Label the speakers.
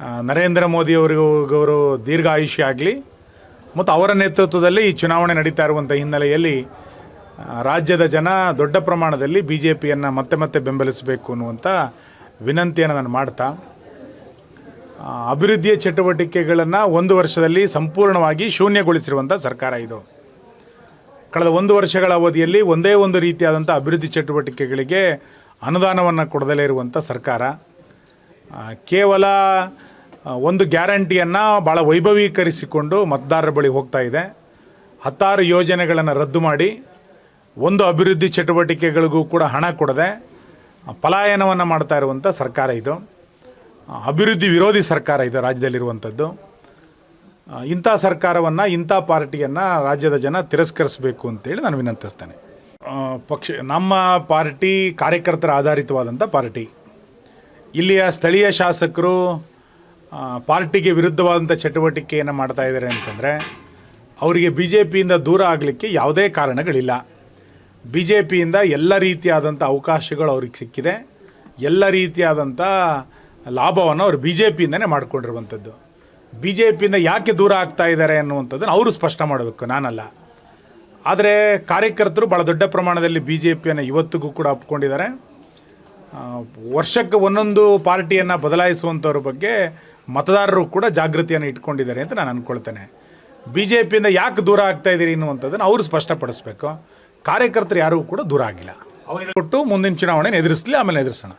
Speaker 1: ನರೇಂದ್ರ ಮೋದಿಯವರಿಗೂ ಅವರು ದೀರ್ಘಾಯುಷ್ಯ ಆಗಲಿ ಮತ್ತು ಅವರ ನೇತೃತ್ವದಲ್ಲಿ ಈ ಚುನಾವಣೆ ನಡೀತಾ ಇರುವಂಥ ಹಿನ್ನೆಲೆಯಲ್ಲಿ ರಾಜ್ಯದ ಜನ ದೊಡ್ಡ ಪ್ರಮಾಣದಲ್ಲಿ ಬಿ ಜೆ ಪಿಯನ್ನು ಮತ್ತೆ ಮತ್ತೆ ಬೆಂಬಲಿಸಬೇಕು ಅನ್ನುವಂಥ ವಿನಂತಿಯನ್ನು ನಾನು ಮಾಡ್ತಾ ಅಭಿವೃದ್ಧಿಯ ಚಟುವಟಿಕೆಗಳನ್ನು ಒಂದು ವರ್ಷದಲ್ಲಿ ಸಂಪೂರ್ಣವಾಗಿ ಶೂನ್ಯಗೊಳಿಸಿರುವಂಥ ಸರ್ಕಾರ ಇದು. ಕಳೆದ ಒಂದು ವರ್ಷಗಳ ಅವಧಿಯಲ್ಲಿ ಒಂದೇ ಒಂದು ರೀತಿಯಾದಂಥ ಅಭಿವೃದ್ಧಿ ಚಟುವಟಿಕೆಗಳಿಗೆ ಅನುದಾನವನ್ನು ಕೊಡದಲೇ ಇರುವಂಥ ಸರ್ಕಾರ. ಕೇವಲ ಒಂದು ಗ್ಯಾರಂಟಿಯನ್ನು ಭಾಳ ವೈಭವೀಕರಿಸಿಕೊಂಡು ಮತದಾರರ ಬಳಿ ಹೋಗ್ತಾ ಇದೆ. ಹತ್ತಾರು ಯೋಜನೆಗಳನ್ನು ರದ್ದು ಮಾಡಿ, ಒಂದು ಅಭಿವೃದ್ಧಿ ಚಟುವಟಿಕೆಗಳಿಗೂ ಕೂಡ ಹಣ ಕೊಡದೆ ಪಲಾಯನವನ್ನು ಮಾಡ್ತಾ ಇರುವಂಥ ಸರ್ಕಾರ ಇದು. ಅಭಿವೃದ್ಧಿ ವಿರೋಧಿ ಸರ್ಕಾರ ಇದು ರಾಜ್ಯದಲ್ಲಿರುವಂಥದ್ದು ಇಂಥ ಸರ್ಕಾರವನ್ನು, ಇಂಥ ಪಾರ್ಟಿಯನ್ನು ರಾಜ್ಯದ ಜನ ತಿರಸ್ಕರಿಸಬೇಕು ಅಂತೇಳಿ ನಾನು ವಿನಂತಿಸ್ತೇನೆ. ಪಕ್ಷ, ನಮ್ಮ ಪಾರ್ಟಿ ಕಾರ್ಯಕರ್ತರ ಆಧಾರಿತವಾದಂಥ ಪಾರ್ಟಿ. ಇಲ್ಲಿಯ ಸ್ಥಳೀಯ ಶಾಸಕರು ಪಾರ್ಟಿಗೆ ವಿರುದ್ಧವಾದಂಥ ಚಟುವಟಿಕೆಯನ್ನು ಮಾಡ್ತಾ ಇದ್ದಾರೆ ಅಂತಂದರೆ, ಅವರಿಗೆ ಬಿ ಜೆ ಪಿಯಿಂದ ದೂರ ಆಗಲಿಕ್ಕೆ ಯಾವುದೇ ಕಾರಣಗಳಿಲ್ಲ. ಬಿ ಜೆ ಪಿಯಿಂದ ಎಲ್ಲ ರೀತಿಯಾದಂಥ ಅವಕಾಶಗಳು ಅವ್ರಿಗೆ ಸಿಕ್ಕಿದೆ. ಎಲ್ಲ ರೀತಿಯಾದಂಥ ಲಾಭವನ್ನು ಅವರು ಬಿ ಜೆ ಪಿಯಿಂದನೇ ಮಾಡಿಕೊಂಡಿರುವಂಥದ್ದು ಬಿ ಜೆ ಪಿಯಿಂದ ಯಾಕೆ ದೂರ ಆಗ್ತಾ ಇದ್ದಾರೆ ಅನ್ನುವಂಥದ್ದನ್ನು ಅವರು ಸ್ಪಷ್ಟ ಮಾಡಬೇಕು, ನಾನಲ್ಲ. ಆದರೆ ಕಾರ್ಯಕರ್ತರು ಭಾಳ ದೊಡ್ಡ ಪ್ರಮಾಣದಲ್ಲಿ ಬಿ ಜೆ ಪಿಯನ್ನು ಇವತ್ತಿಗೂ ಕೂಡ ಒಪ್ಕೊಂಡಿದ್ದಾರೆ. ವರ್ಷಕ್ಕೆ ಒಂದೊಂದು ಪಾರ್ಟಿಯನ್ನು ಬದಲಾಯಿಸುವಂಥವ್ರ ಬಗ್ಗೆ ಮತದಾರರು ಕೂಡ ಜಾಗೃತಿಯನ್ನು ಇಟ್ಕೊಂಡಿದ್ದಾರೆ ಅಂತ ನಾನು ಅಂದ್ಕೊಳ್ತೇನೆ ಬಿ ಜೆ ಪಿಯಿಂದ ಯಾಕೆ ದೂರ ಆಗ್ತಾ ಇದ್ದೀರಿ ಅನ್ನುವಂಥದ್ದನ್ನು ಅವರು ಸ್ಪಷ್ಟಪಡಿಸ್ಬೇಕು. ಕಾರ್ಯಕರ್ತರು ಯಾರಿಗೂ ಕೂಡ ದೂರ ಆಗಿಲ್ಲ. ಕೊಟ್ಟು ಮುಂದಿನ ಚುನಾವಣೆ ಎದುರಿಸಲಿ ಆಮೇಲೆ ಎದುರಿಸೋಣ.